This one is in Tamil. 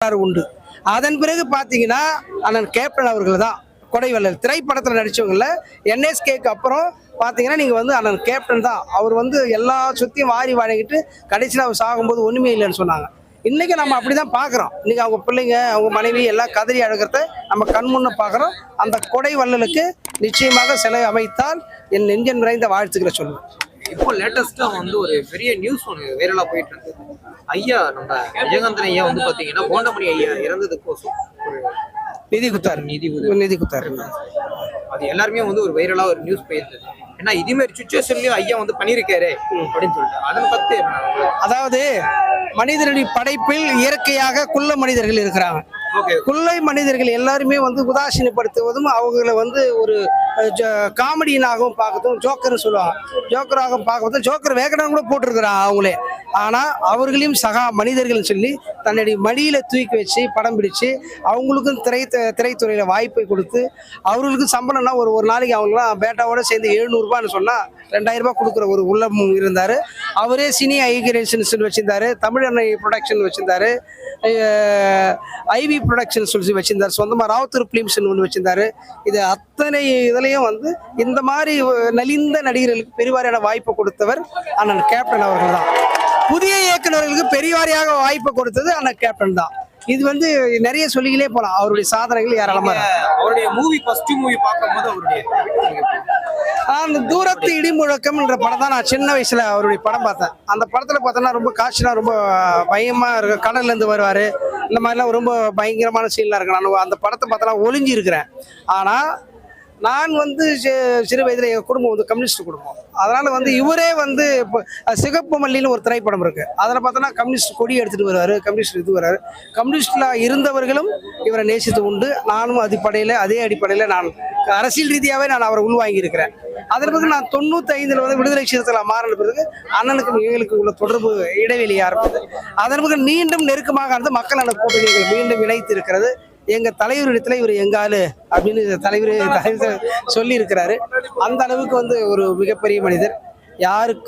வரலாறு உண்டு. அதன் பிறகு பார்த்தீங்கன்னா அண்ணன் கேப்டன் அவர்கள் தான் கொடைவள்ளல். திரைப்படத்தில் நடித்தவங்கள என்எஸ்கேக்கு அப்புறம் பார்த்தீங்கன்னா நீங்கள் வந்து அண்ணன் கேப்டன் தான். அவர் வந்து எல்லா சுற்றியும் வாரி வாழிக்கிட்டு கடைசியில் அவர் சாகும்போது ஒன்றுமே இல்லைன்னு சொன்னாங்க. இன்றைக்கி நம்ம அப்படி தான் பார்க்குறோம் இன்றைக்கி அவங்க பிள்ளைங்க அவங்க மனைவி எல்லாம் கதறி அழுகிறத நம்ம கண்முன்ன பார்க்குறோம் அந்த கொடை வள்ளலுக்கு நிச்சயமாக சிலை அமைத்தால் என் நெஞ்சன் நிறைந்த வாழ்த்துக்களை சொல்லுவேன். இப்போ லேட்டஸ்டா வந்து ஒரு பெரிய நியூஸ் ஒன்று வைரலா போயிட்டு இருக்கு. ஐயா நம்ம விஜயகாந்தன் ஐயா வந்து பாத்தீங்கன்னா கோண்டமணி ஐயா இறந்ததுக்கோசம் ஒரு நிதி குத்தார் நிதி நிதி குத்தார். அது எல்லாருமே வந்து ஒரு வைரலா ஒரு நியூஸ் போயிருந்தது. ஏன்னா இதே மாதிரி சுச்சுவேஷன்லயும் ஐயா வந்து பண்ணியிருக்காரு அப்படின்னு சொல்லிட்டு. அதனை பத்தி? அதாவது மனிதனுடைய படைப்பில் இயற்கையாக குள்ள மனிதர்கள் இருக்கிறாங்க. ஓகே. குள்ளை மனிதர்கள் எல்லாருமே வந்து உதாசீனப்படுத்துவதும் அவங்கள வந்து ஒரு காமெடியனாகவும் பார்க்கறதும் ஜோக்கர்னு சொல்லுவாங்க. ஜோக்கராகவும் பார்க்கறதும் ஜோக்கர் வேகனம் கூட போட்டிருக்கிறான் அவங்களே. ஆனால் அவர்களையும் சகா மனிதர்கள் சொல்லி தன்னுடைய மடியில் தூக்கி வச்சு படம் பிடிச்சு அவங்களுக்கும் திரை திரைத்துறையில் வாய்ப்பை கொடுத்து அவர்களுக்கும் சம்பளம்னா ஒரு ஒரு நாளைக்கு அவங்களாம் பேட்டாவோட சேர்ந்து எழுநூறுபான்னு சொன்னால் ரெண்டாயிரரூபா கொடுக்குற ஒரு உள்ளமும் இருந்தார். அவரே சினி ஐகிரேஷன்ஸ் வச்சிருந்தாரு தமிழ் ப்ரொடக்ஷன் வச்சிருந்தாரு ஐவி ப்ரொடக்ஷன் சொல்லி வச்சிருந்தார் சொந்தமாக ராவுத்தூர் ஃபிலிம்ஸ்னு ஒன்று வச்சிருந்தாரு. இது அத்தனை இதுலேயும் வந்து இந்த மாதிரி நலிந்த நடிகர்களுக்கு பெருவாரியான வாய்ப்பு கொடுத்தவர் அண்ணன் கேப்டன் அவர்கள் தான். புதிய இயக்குநர்களுக்கு பெரியவாரியாக வாய்ப்பு கொடுத்தது அண்ணன் கேப்டன் தான். இது வந்து நிறைய சொல்லிக்கிட்டே போகலாம் அவருடைய சாதனைகள் இருக்கு. அவருடைய மூவி ஃபர்ஸ்ட் மூவி பார்க்கும்போது அவருடைய அந்த தூரத்து இடிமுழக்கம்ன்ற படம் தான் நான் சின்ன வயசுல அவருடைய படம் பார்த்தேன். அந்த படத்துல பார்த்தோன்னா ரொம்ப காட்சிலாம் ரொம்ப பயமா இருக்கு. கடல்ல இருந்து வருவாரு. இந்த மாதிரிலாம் ரொம்ப பயங்கரமான சீன்லாம் இருக்கு. நான் அந்த படத்தை பார்த்தா ஒளிஞ்சு இருக்கிறேன் ஆனா நான் வந்து சிறு வயதில் எங்கள் குடும்பம் வந்து கம்யூனிஸ்ட் குடும்பம். அதனால் வந்து இவரே வந்து இப்போ சிகப்பு மல்லின்னு ஒரு திரைப்படம் இருக்குது அதில் பார்த்தோன்னா கம்யூனிஸ்ட் கொடி எடுத்துகிட்டு வருவார் கம்யூனிஸ்ட் இது வர்றாரு கம்யூனிஸ்டில் இருந்தவர்களும் இவரை நேசித்து உண்டு. நானும் அடிப்படையில் அதே அடிப்படையில் நான் அரசியல் ரீதியாகவே நான் அவரை உள்வாங்கியிருக்கிறேன். அதன் பிறகு நான் தொண்ணூற்றி வந்து விடுதலை சீரத்தில் மாறின பிறகு அண்ணனுக்கும் எங்களுக்கு உள்ள தொடர்பு இடைவெளி ஆரம்பித்தது அதன் பிறகு மீண்டும் நெருக்கமாக இருந்து மக்கள் நல கூட்டணிகள் மீண்டும் இணைத்து இருக்கிறது எங்கள் தலைவரிடத்துல இவர் எங்காலு அப்படின்னு தலைவர் தலைவர் சொல்லியிருக்கிறாரு. அந்த அளவுக்கு வந்து ஒரு மிகப்பெரிய மனிதர். யாருக்கும்